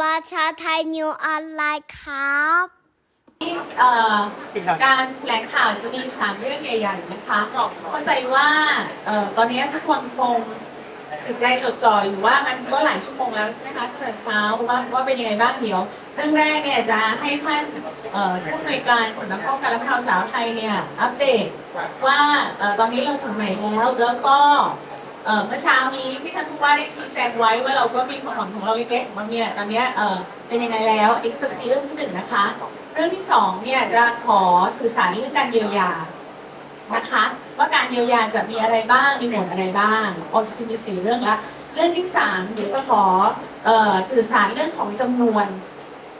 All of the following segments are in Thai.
ประชาไทยนิวออนไลน์ครับเอ่อการแถลงข่าวจะมีสามเรื่องใหญ่ๆนะคะเข้าใจว่าเอ่อตอนนี้ทุกคนคงติดใจจดจ่ออยู่ว่ามันก็หลายชั่วโมงแล้วใช่ไหมคะตั้งแต่เช้าว่าว่าเป็นยังไงบ้างเดี๋ยวเรื่องแรกเนี่ยจะให้ท่านผู้อำนวยการสำนักป้องกันและบรรเทาสาวไทยเนี่ยอัปเดตว่าตอนนี้เราถึงไหนแล้วแล้วก็ เมื่อเช้านี้ที่ท่านผู้ว่าได้ชี้แจงไว้ว่าเราก็มีความหวังของเราเล็กๆของเราเนี่ยตอนเนี้ยเออเป็นยังไงแล้วอันนี้จะเป็นเรื่องที่หนึ่งนะคะ เรื่องที่สองเนี่ยจะขอสื่อสารเรื่องการเยียวยานะคะว่าการเยียวยาจะมีอะไรบ้างมีหมวดอะไรบ้างโอ้จะมีสี่เรื่องละเรื่องที่สามเดี๋ยวจะขอเอ่อสื่อสารเรื่องของจำนวน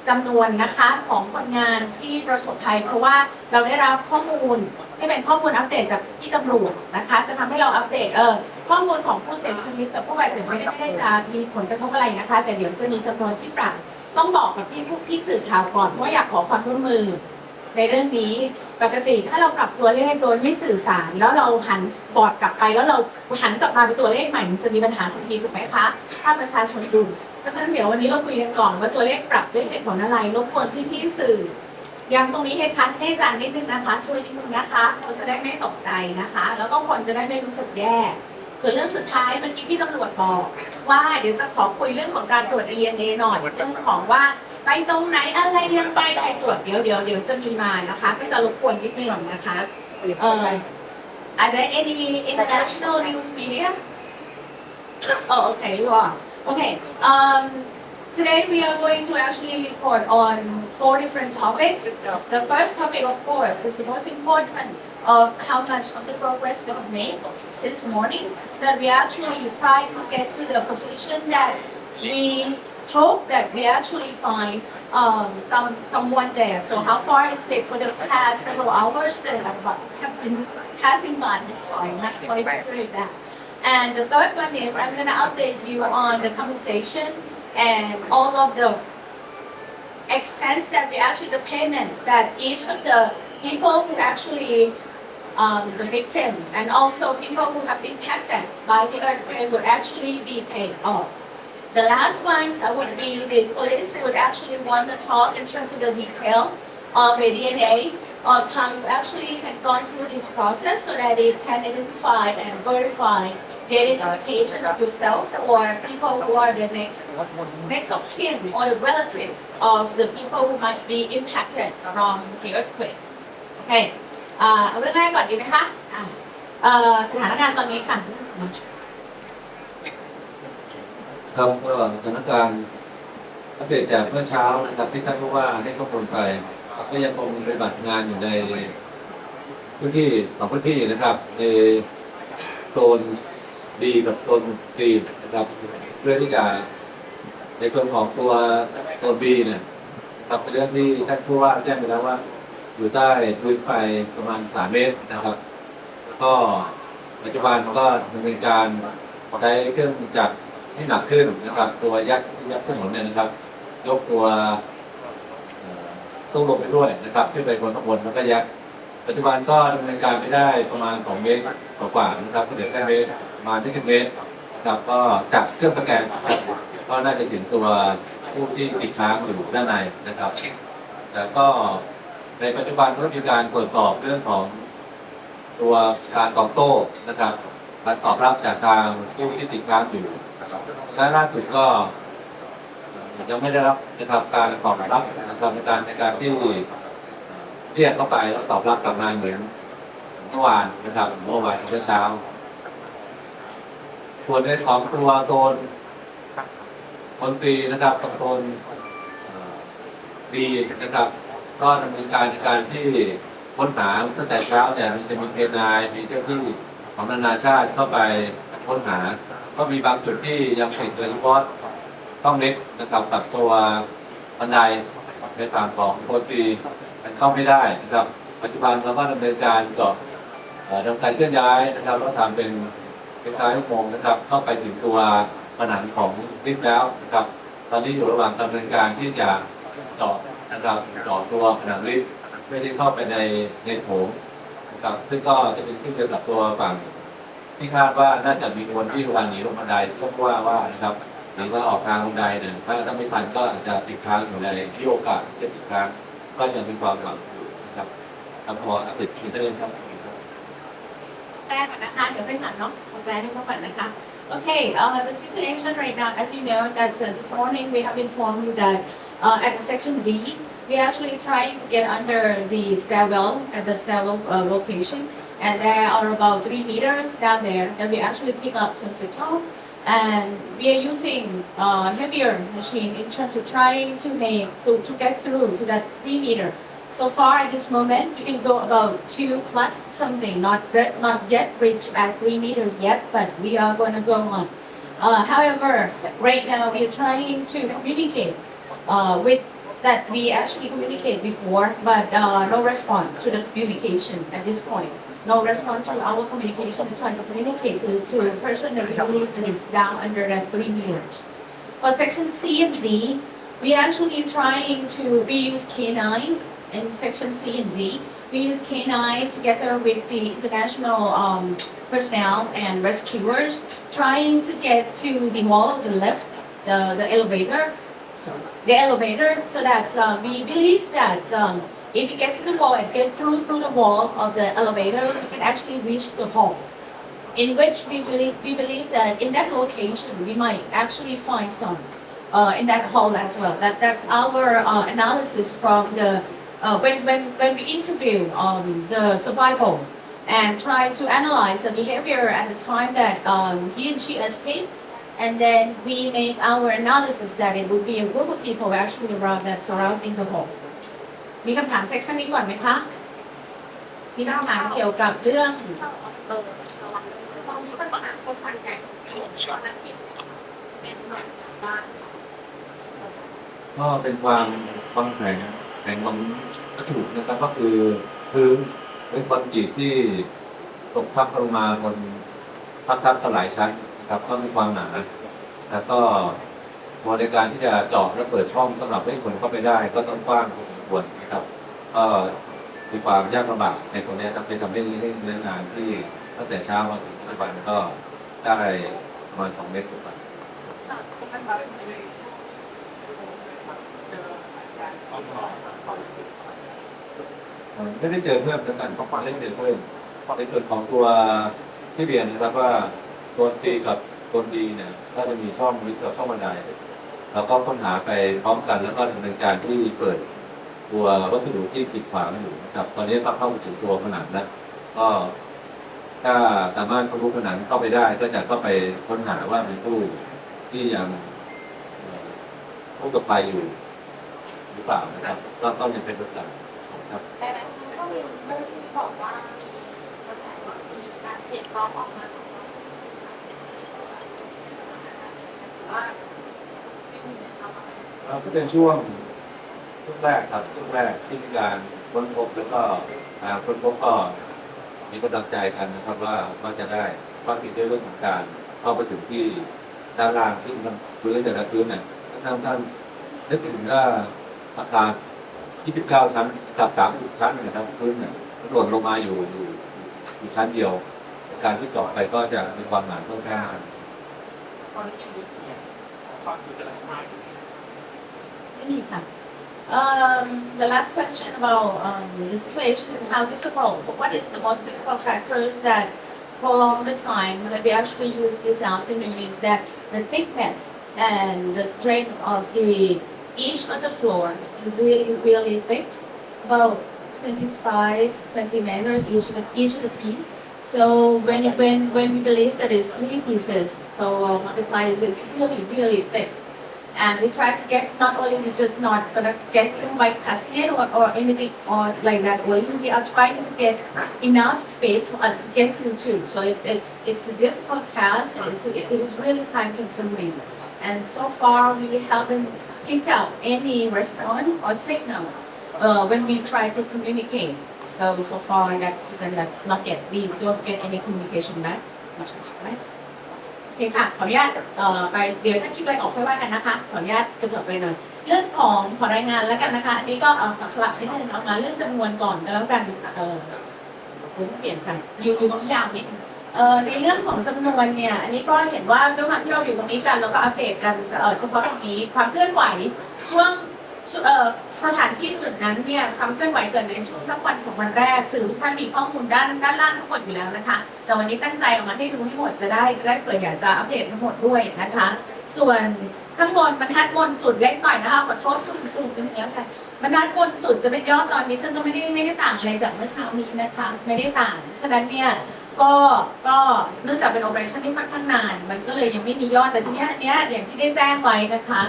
จำนวนนะคะของคนงานที่ประสบภัย เพราะว่าเราได้รับข้อมูล ที่เป็นข้อมูลอัปเดตจากพี่ตำรวจนะคะ จะทำให้เราอัปเดตเออข้อมูลของผู้เสียชีวิตกับผู้บาดเจ็บไม่ได้ไม่ได้จะมีผลกระทบอะไรนะคะ แต่เดี๋ยวจะมีจำนวนที่ปรับต้องบอกกับพี่ผู้พี่สื่อข่าวก่อนว่าอยากขอความร่วมมือ ในเรื่องนี้ปกติถ้าเราปรับตัวเลขโดยไม่สื่อสาร แล้วเราหันบอร์ดกลับไป แล้วเราหันกลับมาเป็นตัวเลขใหม่มันจะมีปัญหาทันทีถูกไหมคะถ้าประชาชนดูเพราะฉะนั้นเดี๋ยววันนี้เราคุยกันก่อนว่าตัวเลขปรับด้วยเหตุผลอะไรรบกวนพี่พี่สื่อ ย้ำตรงนี้ให้ชัดให้จารย์นิดนึงนะคะ ช่วยนิดนึงนะคะเราจะได้ไม่ตกใจนะคะ แล้วก็คนจะได้ไม่รู้สึกแย่ส่วนเรื่องสุดท้ายเมื่อกี้พี่ตำรวจบอก ว่าเดี๋ยวจะขอคุยเรื่องของการตรวจ DNA หน่อยเรื่องของว่าไปตรงไหนอะไรยังไปใครตรวจเดี๋ยวเดี๋ยวเดี๋ยวจะมีมานะคะก็จะรบกวนนิดนึงนะคะเอ่อ Are there any international news media? Oh, okay, you are. Okay. Um, today we are going to actually report on four different topics. The first topic, of course, is the most important of how much of the progress we have made since morning. That we actually try to get to the position that we hope that we actually find um, some someone there. So how far is it for the past several hours that have, been passing by? Sorry, not quite that. And the third one is I'm going to update you on the compensation and all of the expense that we actually the payment that each of the people who actually um, the victim and also people who have been impacted by the earthquake would actually be paid off. The last one that would be the police would actually want to talk in terms of the detail of the DNA of how you actually had gone through this process so that it can identify and verify the identification of yourself or people who are the next next of kin or the relatives of the people who might be impacted from the earthquake. Okay. อ่าเอาเรื่องแรกก่อนดีไหมคะเอ่อสถานการณ์ตอนนี้ค่ะครับก็สถานการณ์อัปเดตจากเมื่อเช้านะครับที่ท่านผู้ว่าให้ข้อมูลไปก็ยังคงปฏิบัติงานอยู่ในพื้นที่สองพื้นที่นะครับในโซน ดีกับโซนดีนะครับเพื่องที่จะในส่วนของตัวโซนบีเนี่ยครับเป็นเรื่องที่ท่านผู้ว่าแจ้งไปแล้วว่า อยู่ใต้พื้นไฟประมาณสามเมตรนะครับ ก็ปัจจุบันก็ดำเนินการใช้เครื่องจักรที่หนักขึ้นนะครับ ตัวยักษ์ยักษ์ถนนเนี่ยนะครับ ยกตัวเอ่อตู้ลงไปด้วยนะครับขึ้นไปบนข้างบนแล้วก็ยักษ์ปัจจุบันก็ดำเนินการไปได้ประมาณ2เมตรกว่าๆนะครับก็เหลือแค่เมตร มาที่เมตรนะครับก็จับเครื่องสแกนนะครับก็น่าจะถึงตัวผู้ที่ติดค้างอยู่ด้านในนะครับแต่ก็ในปัจจุบันก็มีการตรวจสอบเรื่องของตัวการตอบโต้นะครับการตอบรับจากทางผู้ที่ติดค้างอยู่ครับและล่าสุดก็ยังไม่ได้รับนะครับการตอบรับนะครับในการในการที่เรียกเข้าไปแล้วตอบรับกลับมาเหมือนเมื่อวานนะครับเมื่อวานเช้า ส่วนในของตัวโซนคนฟรีนะครับกับโซนดีนะครับ ก็ดำเนินการในการที่ค้นหาตั้งแต่เช้าเนี่ยมันจะมีเพนายมีเจ้าที่ของนานาชาติเข้าไปค้นหา ก็มีบางจุดที่ยังปิดโดยเฉพาะต้องเล็กนะครับกับตัวบันไดในฝั่งของโคตีมันเข้าไม่ได้นะครับ ปัจจุบันเราก็ดำเนินการต่อทำการเคลื่อนย้ายนะครับแล้วทำเป็น เป็นการลูกโมงนะครับ เข้าไปถึงตัวผนังของลิฟต์แล้วนะครับ ตอนนี้อยู่ระหว่างดำเนินการที่จะเจาะนะครับเจาะตัวผนังลิฟต์ไม่ได้เข้าไปในในโถงนะครับ ซึ่งก็จะเป็นขึ้นเดียวกับตัวฝั่งที่คาดว่าน่าจะมีคนที่วันหนีลงบันไดก็ว่าว่านะครับแล้วก็ออกทางบันไดเนี่ยถ้าถ้าไม่ทันก็อาจจะติดค้างอยู่ในที่โอกาสเจ็บค้งก็ยังมีความหวังอยู่นะครับครับพอติดคิดได้เลยครับ แปลก่อนนะคะ เดี๋ยวไปถามน้องแปลให้เขาก่อนนะคะ Okay, uh, the situation right now, as you know, that uh, this morning we have informed you that uh, at the section B, we actually trying to get under the stairwell at the stairwell uh, location, and there are about three meters down there, and we actually pick up some signal, and we are using uh, heavier machine in terms of trying to make to, to get through to that three meter. So far at this moment, we can go about two plus something, not not yet reach at three meters yet, but we are going to go on. Uh, however, right now we are trying to communicate uh, with that we actually communicate before, but uh, no response to the communication at this point. No response to our communication, trying to communicate to, to a person that we believe that is down under that three meters. For section C and D, we actually trying to, we use K9 in section C and D. We use K9 together with the international um, personnel and rescuers, trying to get to the wall of the lift, the, the elevator, so the elevator, so that uh, we believe that um, if we get to the wall and get through through the wall of the elevator, we can actually reach the hall. In which we believe we believe that in that location we might actually find some uh, in that hall as well. That that's our uh, analysis from the uh, when when when we interview um, the survival and try to analyze the behavior at the time that um, he and she escaped. And then we make our analysis that it would be a group of people actually around that surrounding the hall. มีคำถามเซกชันนี้ก่อนไหมคะ มีคำถามเกี่ยวกับเรื่อง ตอนนี้ปัญหาคนฟังใจสุดที่ตอนนั้นที่เป็นเหมือนบ้าน ก็เป็นความความแข็ง แข็งของวัตถุนะครับก็คือพื้นเป็นคอนกรีตที่ตกทับลงมาบนพักทับหลายชั้นนะครับก็มีความหนาแล้วก็พอในการที่จะเจาะและเปิดช่องสำหรับให้คนเข้าไปได้ ก็ต้องกว้างพอสมควรนะครับ ก็มีความยากลำบากในตรงนี้ทำให้ทำให้ให้เนื้องานที่ตั้งแต่เช้ามาถึงปัจจุบันก็ได้ประมาณสองเมตรกว่า ไม่ได้เจอเพิ่มแต่การของความเล่นเดือนเพิ่มในส่วนของตัวที่เรียนนะครับว่าตัวตีกับตัวดีเนี่ยก็จะมีช่องวิจัยช่องบันไดเราก็ค้นหาไปพร้อมกันแล้วก็ดำเนินการที่เปิดตัววัสดุที่กีดขวางอยู่นะครับตอนนี้ก็เข้าไปถึงตัวผนังแล้วก็ถ้าสามารถทะลุผนังเข้าไปได้ ก็จะเข้าไปค้นหาว่ามีตู้ที่ยัง ผู้กับภัยอยู่หรือเปล่านะครับก็ต้องยังเป็นตัวอย่างครับ แต่ในข้อมูลเรื่องที่บอกว่ามีกระแสว่ามีการเสียงร้องออกมาว่าไม่มีนะครับเราก็เป็นช่วงช่วงแรกครับช่วงแรกที่มีการค้นพบแล้วก็ทางค้นพบก็มีกำลังใจกันนะครับว่าว่าจะได้ความผิดด้วยเรื่องของการเข้าไปถึงที่ด้านล่างที่มันพื้นแต่ละพื้นเนี่ย ท่านท่านนึกถึงว่าอาคาร29ชั้นกับ30ชั้นนะครับพื้นเนี่ยหล่นลงมาอยู่อยู่อยู่ชั้นเดียว การที่เจาะไปก็จะมีความหนาค่อนข้างตอนที่มีเสียงตอนที่อะไรมาไม่มีค่ะ Um, the last question about um, the situation and how difficult, what is the most difficult factors that prolong the time that we actually use this afternoon is that the thickness and the strength of the each of the floor is really, really thick, about 25 centimeter each each of the piece. So when when when we believe that it's three pieces, so uh, multiplies it's really really thick. And we try to get not only we just not gonna get through by cutting it or, or anything or like that way. We are trying to get enough space for us to get through too. So it, it's it's a difficult task and it's, it is really time consuming. And so far we haven't picked out any response or signal uh, when we try to communicate. So so far that's that's not yet. We don't get any communication back. much much Right? โอเคค่ะขออนุญาตเอ่อไปเดี๋ยวถ้าคิดอะไรออกค่อยว่ากันนะคะขออนุญาตกระเถิบไปหน่อยเรื่องของขอรายงานแล้วกันนะคะอันนี้ก็เอาสลับนิดนึงเอามาเรื่องจำนวนก่อนแล้วกันเออผมเปลี่ยนค่ะอยู่อยู่ตรงยาวนิดนึงเอเอ่อ ในเรื่องของจำนวนเนี่ย อันนี้ก็เห็นว่าด้วยความที่เราอยู่ตรงนี้กันเราก็อัปเดตกันเฉพาะตรงนี้ความเคลื่อนไหวช่วงสถานที่อื่นนั้นเนี่ยความเคลื่อนไหวเกิดในช่วงสักวันสองวันแรกสื่อทุกท่านมีข้อมูลด้านด้านล่างทั้งหมดอยู่แล้วนะคะ แต่วันนี้ตั้งใจออกมาให้ดูให้หมดจะได้จะได้เผื่อยากจะอัปเดตทั้งหมดด้วยนะคะ ส่วนข้างบนบรรทัดบนสุดเล็กหน่อยนะคะขอโทษสูงสูงนิดเดียวค่ะบรรทัดบนสุดจะเป็นยอดตอนนี้ซึ่งก็ไม่ได้ไม่ได้ต่างอะไรจากเมื่อเช้านี้นะคะ ไม่ได้ต่างฉะนั้นเนี่ย ก็ก็เนื่องจากเป็นโอเปอเรชั่นที่ค่อนข้างนาน มันก็เลยยังไม่มียอดแต่ทีเนี้ยเนี้ยอย่างที่ได้แจ้งไว้นะคะ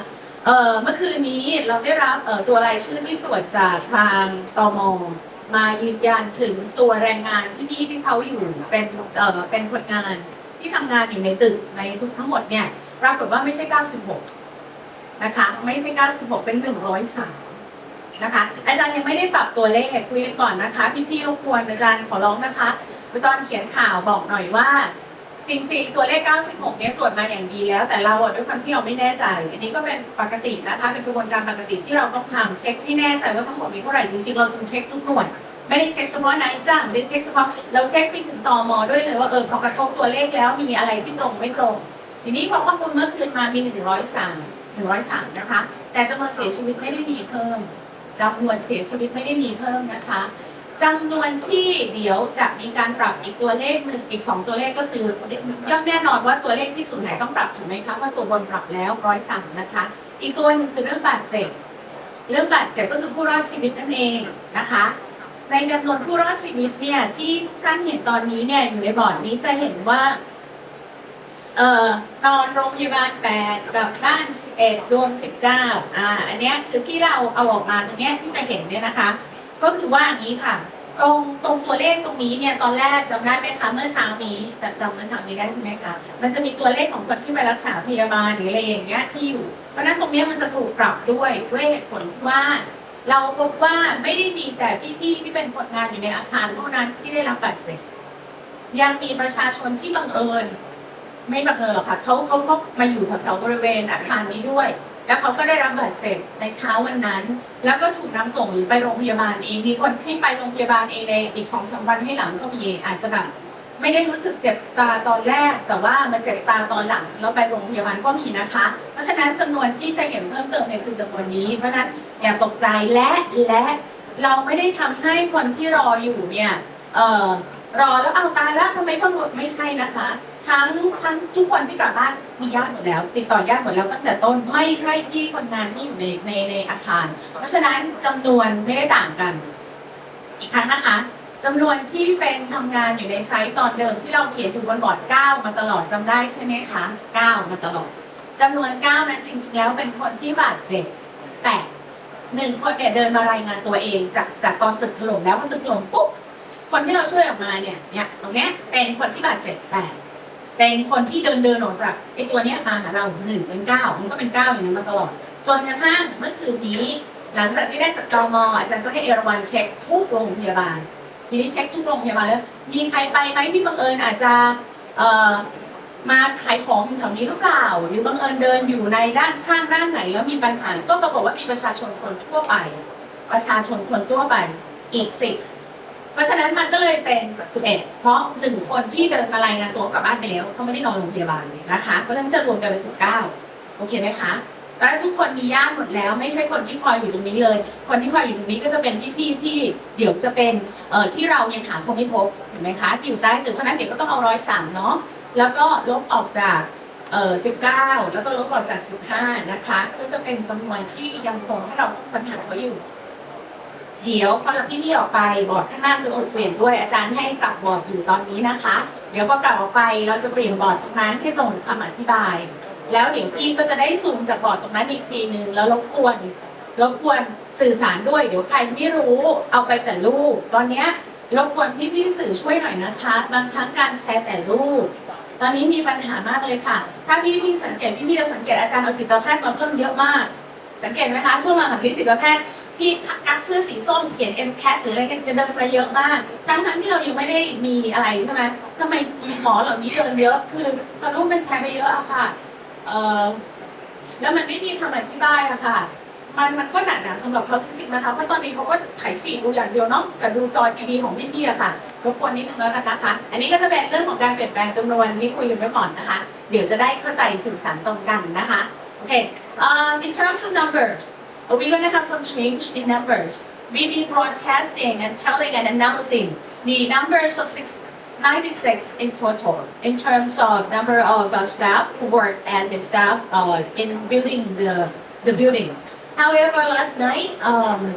เอ่อเมื่อคืนนี้เราได้รับเอ่อตัวรายชื่อที่ตรวจจากทางตมมายืนยันถึงตัวแรงงานที่พี่ที่เขาอยู่เป็นเอ่อเป็นคนงานที่ทำงานอยู่ในตึกในทุกทั้งหมดเนี่ยปรากฏว่าไม่ใช่ 96 นะคะ ไม่ใช่ 96 เป็น 103 นะคะ อาจารย์ยังไม่ได้ปรับตัวเลขคุยกันก่อนนะคะ พี่ๆรบกวนอาจารย์ขอร้องนะคะ ตอนเขียนข่าวบอกหน่อยว่า จริงๆ ตัวเลข 96 เนี่ยตรวจมาอย่างดีแล้ว แต่เราอะด้วยความที่เราไม่แน่ใจ อันนี้ก็เป็นปกตินะคะ เป็นกระบวนการปกติที่เราต้องทำเช็คที่แน่ใจว่าทั้งหมดมีเท่าไหร่จริงๆ เราจึงเช็คทุกหน่วยไม่ได้เช็คเฉพาะนายจ้างไม่ได้เช็คเฉพาะเราเช็คไปถึงตอมอด้วยเลยว่าเออพอกระทบตัวเลขแล้วมีอะไรที่ตรงไม่ตรง ทีนี้พอข้อมูลเมื่อคืนมามี 103 103 นะคะ แต่จำนวนเสียชีวิตไม่ได้มีเพิ่มจำนวนเสียชีวิตไม่ได้มีเพิ่มนะคะ จำนวนที่เดี๋ยวจะมีการปรับอีกตัวเลขหนึ่งอีกสองตัวเลขก็คือย่อมแน่นอนว่าตัวเลขที่สูญหายต้องปรับถูกไหมคะว่าตัวบนปรับแล้วร้อยสามนะคะ อีกตัวหนึ่งคือเรื่องบาดเจ็บ เรื่องบาดเจ็บก็คือผู้รอดชีวิตนั่นเองนะคะ ในจำนวนผู้รอดชีวิตเนี่ยที่ท่านเห็นตอนนี้เนี่ยอยู่ในบอร์ดนี้จะเห็นว่าเอ่อนอนโรงพยาบาล8กับบ้าน11รวม19อ่าอันนี้คือที่เราเอาออกมาตรงนี้ที่จะเห็นเนี่ยนะคะ ก็คือว่าอย่างนี้ค่ะ ตรงตรงตัวเลขตรงนี้เนี่ยตอนแรกจำได้ไหมคะเมื่อเช้านี้จำจำเมื่อเช้านี้ได้ใช่ไหมคะมันจะมีตัวเลขของคนที่ไปรักษาพยาบาลหรืออะไรอย่างเงี้ยที่อยู่ เพราะนั้นตรงนี้มันจะถูกปรับด้วยด้วยเหตุผลว่าเราพบว่าไม่ได้มีแต่พี่ๆที่เป็นคนงานอยู่ในอาคารเท่านั้นที่ได้รับบาดเจ็บยังมีประชาชนที่บังเอิญ ไม่บังเอิญหรอกค่ะเขาเขาเขามาอยู่แถวๆบริเวณอาคารนี้ด้วย แล้วเขาก็ได้รับบาดเจ็บในเช้าวันนั้น แล้วก็ถูกนำส่งหรือไปโรงพยาบาลเองมีคนที่ไปโรงพยาบาลเองในอีกสองสามวันให้หลังก็มีอาจจะแบบไม่ได้รู้สึกเจ็บตาตอนแรก แต่ว่ามาเจ็บตาตอนหลังแล้วไปโรงพยาบาลก็มีนะคะ เพราะฉะนั้นจำนวนที่จะเห็นเพิ่มเติมเนี่ยคือจำนวนนี้ เพราะนั้นอย่าตกใจและและเราไม่ได้ทำให้คนที่รออยู่เนี่ยเอ่อ รอแล้วเอาตายแล้วทำไมเพิ่งหมดไม่ใช่นะคะ ทั้งทั้งทุกคนที่กลับบ้านมีญาติหมดแล้ว ติดต่อญาติหมดแล้วตั้งแต่ต้นไม่ใช่พี่คนงานที่อยู่ในในในอาคาร เพราะฉะนั้นจำนวนไม่ได้ต่างกัน อีกครั้งนะคะจำนวนที่เป็นทำงานอยู่ในไซต์ตอนเดิมที่เราเขียนอยู่บนบอร์ด9มาตลอดจำได้ใช่ไหมคะ9มาตลอดจำนวน9นั้นจริง ๆ แล้วเป็นคนที่บาดเจ็บแปดหนึ่งคนเนี่ยเดินมารายงานตัวเองจากจากตอนตึกถล่มแล้วพอตึกถล่มปุ๊บ คนที่เราช่วยออกมาเนี่ยเนี่ยตรงเนี้ยเป็นคนที่บาดเจ็บแปดเป็นคนที่เดินเดินออกจากไอ้ตัวเนี้ยมาหาเราหนึ่งเป็นเก้ามันก็เป็นเก้าอย่างนั้นมาตลอด จนกระทั่งเมื่อคืนนี้ หลังจากที่ได้จากตมอาจารย์ก็ให้เอราวันเช็คทุกโรงพยาบาล ทีนี้เช็คทุกโรงพยาบาลแล้วมีใครไปไหมที่บังเอิญอาจจะเอ่อมาขายของอยู่แถวนี้หรือเปล่า หรือบังเอิญเดินอยู่ในด้านข้างด้านไหน แล้วมีปัญหาก็ปรากฏว่ามีประชาชนคนทั่วไป ประชาชนคนทั่วไปอีกสิบ ราะฉะนั้นมันก็เลยเป็น11เพราะหนึ่งคนที่เดินมารายงานตัวกลับบ้านไปแล้วเขาไม่ได้นอนโรงพยาบาลเลยนะคะเพราะฉะนั้นจะรวมกันเป็น19โอเคไหมคะแล้วทุกคนมีญาติหมดแล้ว ไม่ใช่คนที่คอยอยู่ตรงนี้เลย คนที่คอยอยู่ตรงนี้ก็จะเป็นพี่ๆที่เดี๋ยวจะเป็นเอ่อที่เรายังหาคนไม่พบเห็นไหมคะที่อยู่ใต้ตึกเพราะฉะนั้นเดี๋ยวก็ต้องเอาร้อยสามเนาะแล้วก็ลบออกจากเอ่อ19แล้วก็ลบออกจาก15นะคะ ก็จะเป็นจำนวนที่ยังคงให้เราปัญหาเขาอยู่ เดี๋ยวพอเราพี่ๆออกไปบอร์ดข้างหน้าจะถูกเปลี่ยนด้วยอาจารย์ให้ปรับบอร์ดอยู่ตอนนี้นะคะ เดี๋ยวพอกลับออกไปเราจะเปลี่ยนบอร์ดตรงนั้นให้ตรงกับคำอธิบาย แล้วเดี๋ยวพี่ก็จะได้ซูมจากบอร์ดตรงนั้นอีกทีนึงแล้วรบกวนรบกวนสื่อสารด้วยเดี๋ยวใครไม่รู้เอาไปแต่รูปตอนเนี้ยรบกวนพี่ๆสื่อช่วยหน่อยนะคะ บางครั้งการแชร์แต่รูปตอนนี้มีปัญหามากเลยค่ะ ถ้าพี่ๆสังเกตพี่ๆจะสังเกตอาจารย์เอาจิตแพทย์มาเพิ่มเยอะมาก สังเกตไหมคะช่วงหลังๆนี้จิตแพทย์ พี่กักเสื้อสีส้มเขียน M cat หรืออะไรกันจะเดินไปเยอะมาก ทั้งทั้งๆที่เรายังไม่ได้มีอะไรใช่ไหมทำไมหมอเหล่านี้เดินเยอะ คือพอรูปมันแชร์ไปเยอะอะค่ะเออแล้วมันไม่มีคำอธิบายอะค่ะ มันมันก็หนักหนาสำหรับเขาจริงๆนะคะ เพราะตอนนี้เขาก็ไถฟีดดูอย่างเดียวเนาะแต่ดูจอทีวีของพี่พี่อะค่ะรบกวนนิดนึงแล้วกันนะคะ อันนี้ก็จะเป็นเรื่องของการเปลี่ยนแปลงจำนวนที่คุยกันไว้ก่อนนะคะ เดี๋ยวจะได้เข้าใจสื่อสารตรงกันนะคะ โอเค in terms of numbers we're gonna have some change in numbers we've been broadcasting and telling and announcing the numbers of six 96 in total in terms of number of uh, staff who work as a staff uh, in building the, the building. However, last night, um,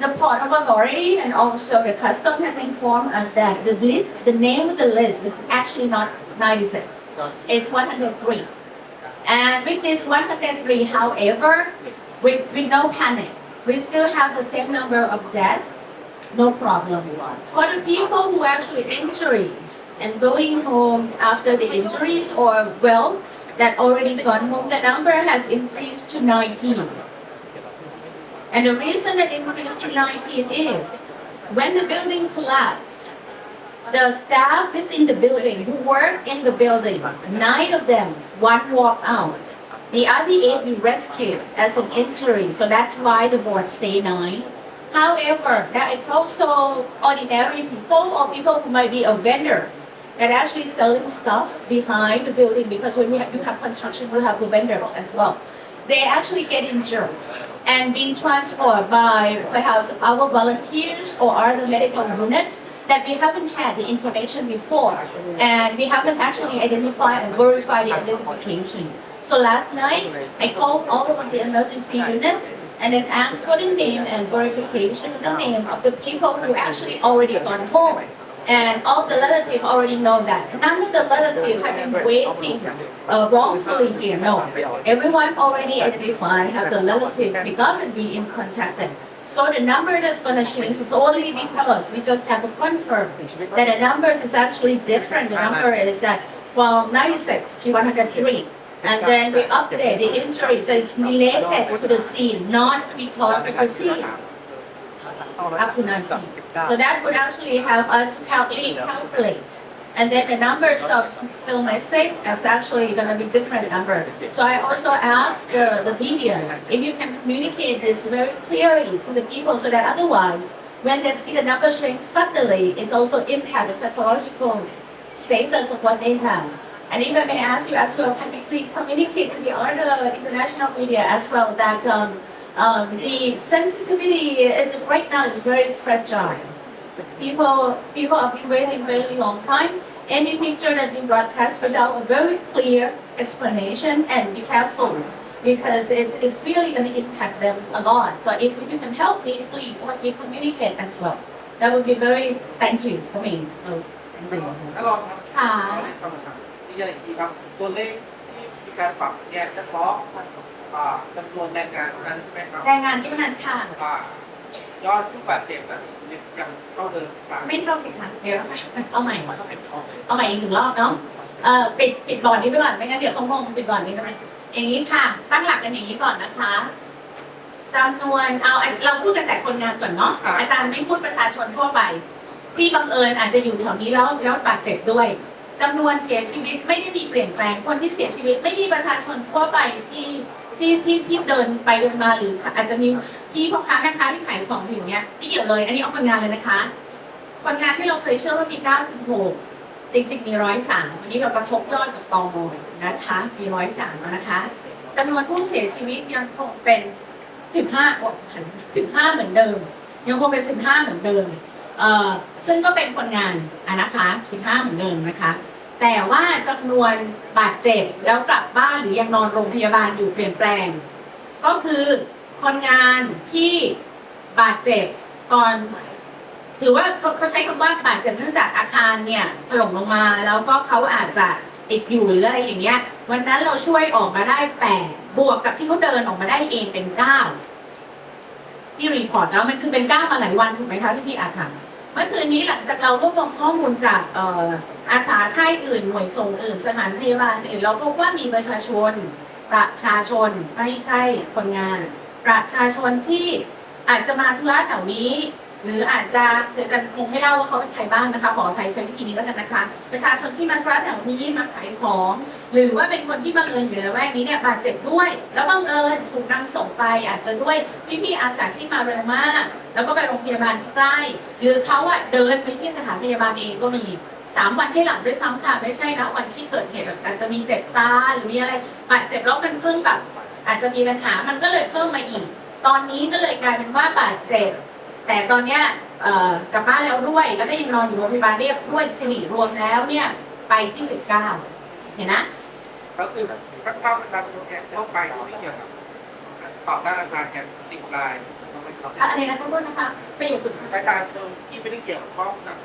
the Port of Authority and also the custom has informed us that the list, the name of the list is actually not 96. It's 103. And with this 103, however, with, with no panic, we still have the same number of deaths no problem. For the people who actually injuries and going home after the injuries or well, that already gone home, the number has increased to 19. And the reason it increased to 19 is when the building collapsed, the staff within the building who work in the building, nine of them, one walked out. The eight we rescued as an injury, so that's why the board stay nine. However, there is also ordinary people or people who might be a vendor that actually selling stuff behind the building because when we have, you have construction, we have the vendors as well. They actually get injured and being transported by perhaps our volunteers or other medical units that we haven't had the information before and we haven't actually identified and verified the identification. So last night, I called all of the emergency units and then asked for the name and verification of the name of the people who actually already gone home. And all the relatives already know that. None of the relatives have been waiting uh, wrongfully here, no. Everyone already identified, have the relative, the government be in contacted. So the number that's gonna change is only because we just have to confirm that the numbers is actually different. The number is that from 96 to 103. And then we update the injury, injuries is related to the scene, not because of the scene, up to 19. So that would actually help us to calculate, calculate. And then the numbers of still missing is actually gonna be different number. So I also asked the, the media, if you can communicate this very clearly to the people so that otherwise, when they see the number change suddenly, it's also impact the psychological status of what they have. And if I may ask you as well, can you please communicate to the other international media as well that um, um, the sensitivity uh, right now is very fragile. People, people have been waiting very long time. Any picture that been broadcast without a very clear explanation and be careful because it's, it's really going to impact them a lot. So if you can help me, please help me communicate as well. That would be very thank you for me. So, thank you. แล้วลองครับ ค่ะ ครับ นี่อะไรอีกครับ ตัวเลขที่มีการปรับแยกเฉพาะอ่าจำนวนแรงงานเท่านั้นใช่ไหมครับรายงานที่นั้นค่ะ อ่ายอดผู้บาดเจ็บนั้นยังเท่าเดิมครับไม่เท่าสิคะเดี๋ยวเอาใหม่เอาใหม่อีกถึงรอบเนาะเอ่อปิดปิดบอร์ดนี้ไปก่อนไม่งั้นเดี๋ยวเขางงปิดบอร์ดนี้ได้ไหมอย่างนี้ค่ะ ตั้งหลักกันอย่างนี้ก่อนนะคะจำนวนเอาเราพูดกันแต่คนงานก่อนเนาะอาจารย์ไม่พูดประชาชนทั่วไป ที่บังเอิญอาจจะอยู่แถวนี้แล้วแล้วบาดเจ็บด้วย จำนวนเสียชีวิตไม่ได้มีเปลี่ยนแปลงคนที่เสียชีวิต ไม่มีประชาชนทั่วไปที่ที่ที่ที่เดินไปเดินมาหรืออาจจะมีพี่พ่อค้าแม่ค้าที่ขายของอยู่เนี้ยไม่เกี่ยวเลย อันนี้เอาคนงานเลยนะคะคนงานที่เราเคยเชื่อว่ามี 96 จริงๆ มี 103 วันนี้เรากระทบยอดกับตองนะคะ มี 103นะคะจำนวนผู้เสียชีวิตยังคงเป็น 15โอ้หัน15 เหมือนเดิม ยังคงเป็น 15 เหมือนเดิมเอ่อ ซึ่งก็เป็นคนงานอะนะคะ 15เหมือนเดิมนะคะ แต่ว่าจำนวนบาดเจ็บแล้วกลับบ้านหรือยังนอนโรงพยาบาลอยู่เปลี่ยนแปลง ก็คือคนงานที่บาดเจ็บก่อนถือว่าเขาใช้คำว่าบาดเจ็บเนื่องจากอาคารเนี่ยถล่มลงมา แล้วก็เขาอาจจะติดอยู่หรืออะไรอย่างเงี้ย วันนั้นเราช่วยออกมาได้แปดบวกกับที่เขาเดินออกมาได้เองเป็นเก้าที่รีพอร์ตแล้วมันจึงเป็นเก้ามาหลายวันถูกไหมคะที่พี่อาคาร มื่อคืนนี้หลังจากเรารวบรวมข้อมูลจากเอ่ออาสาค่ายอื่นหน่วยส่งอื่นสถานพยาบาลอื่นเราพบว่ามีประชาชน ประชาชนไม่ใช่คนงาน ประชาชนที่อาจจะมาธุระแถวนี้ หรืออาจจะเดี๋ยวจะคงไม่เล่าว่าเขาเป็นใครบ้างนะคะขออภัยใช้วิธีนี้แล้วกันนะคะ ประชาชนที่มาร้านแถวนี้มาขายของ หรือว่าเป็นคนที่บังเอิญอยู่ในละแวกนี้เนี่ยบาดเจ็บด้วย แล้วบังเอิญถูกนำส่งไป อาจจะด้วยพี่ๆอาสาที่มาเร็วมาก แล้วก็ไปโรงพยาบาลที่ใกล้หรือเขาอะเดินไปที่สถานพยาบาลเองก็มีสามวันที่หลังด้วยซ้ำค่ะไม่ใช่นะวันที่เกิดเหตุแบบอาจจะมีเจ็บตาหรือมีอะไรบาดเจ็บแล้วมันเพิ่งแบบอาจจะมีปัญหามันก็เลยเพิ่มมาอีก ตอนนี้ก็เลยกลายเป็นว่าบาดเจ็บ แต่ตอนเนี้ยเอ่อกลับบ้านแล้วด้วย แล้วก็ยังนอนอยู่โรงพยาบาลเรียบด้วยสิริรวมแล้วเนี่ยไปที่19เห็นนะ ก็คือถ้าเข้าประชาชนเนี่ยเข้าไปไม่เกี่ยวกับต่อต้านอาคารแค่สิบรายอะไรนะคะพูดนะคะประโยคสุดท้ายประชาชนที่ไม่ได้เกี่ยวข้องกับ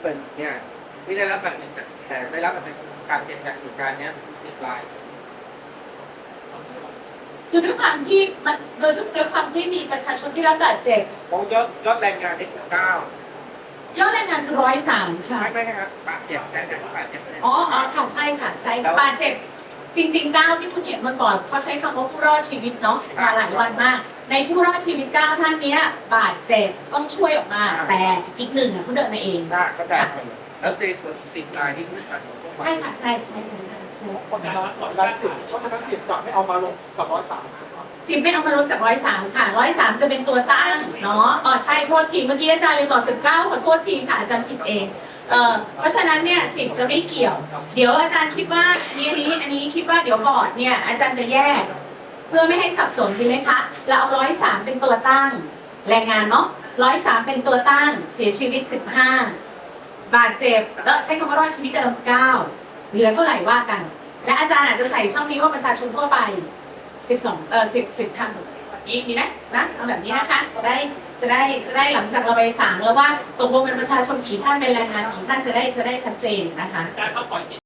เป็นเนี่ยไม่ได้รับบาดเจ็บแต่ได้รับบาดเจ็บการเปลี่ยนจากเหตุการณ์เนี้ยสิบราย คือด้วยความที่มันโดยด้วยความที่มีประชาชนที่รับบาดเจ็บมองยอดยอดแรงงานได้ถึงเก้ายอดแรงงานคือร้อยสามค่ะใช่ไหมครับบาดเจ็บแต่แต่บาดเจ็บเนี่ยอ๋ออ๋อค่ะใช่ค่ะใช่ค่ะบาดเจ็บจริงๆเก้าที่คุณเห็นเมื่อก่อนเขาใช้คำว่าผู้รอดชีวิตเนาะมาหลายวันมาก ในผู้รอดชีวิตเก้าท่านเนี้ยบาดเจ็บต้องช่วยออกมา แต่อีกหนึ่งอะเขาเดินมาเองได้เข้าใจแล้วในส่วนสิบรายที่ผู้ชายของพวกมันใช่ค่ะใช่ใช่ใช่ ใช่ใช่เพราะฉะนั้นร้อยสิบเพราะฉะนั้นสิบจะไม่เอามาลงกับร้อยสามสิบไม่เอามาลดจากร้อยสามค่ะร้อยสามจะเป็นตัวตั้งเนาะอ๋อใช่โทษทีเมื่อกี้อาจารย์เลยบอกสิบเก้าขอโทษทีค่ะอาจารย์ผิดเองเออเพราะฉะนั้นเนี่ยสิบจะไม่เกี่ยว เดี๋ยวอาจารย์คิดว่าอันนี้อันนี้อันนี้คิดว่าเดี๋ยวก่อนเนี่ยอาจารย์จะแยก เพื่อไม่ให้สับสนดีไหมคะเราเอาร้อยสามเป็นตัวตั้งแรงงานเนาะร้อยสามเป็นตัวตั้งเสียชีวิตสิบห้าบาดเจ็บแล้วใช้คำว่ารอดชีวิตเดิมเก้า เหลือเท่าไหร่ว่ากัน และอาจารย์อาจจะใส่ช่องนี้ว่าประชาชนทั่วไปสิบสองเออสิบสิบคำอีกดีไหมนะเอาแบบนี้นะคะจะได้จะได้จะได้หลังจากเราไปสางแล้วว่าตกลงเป็นประชาชนกี่ท่านเป็นแรงงานกี่ท่านจะได้จะได้ชัดเจนนะคะ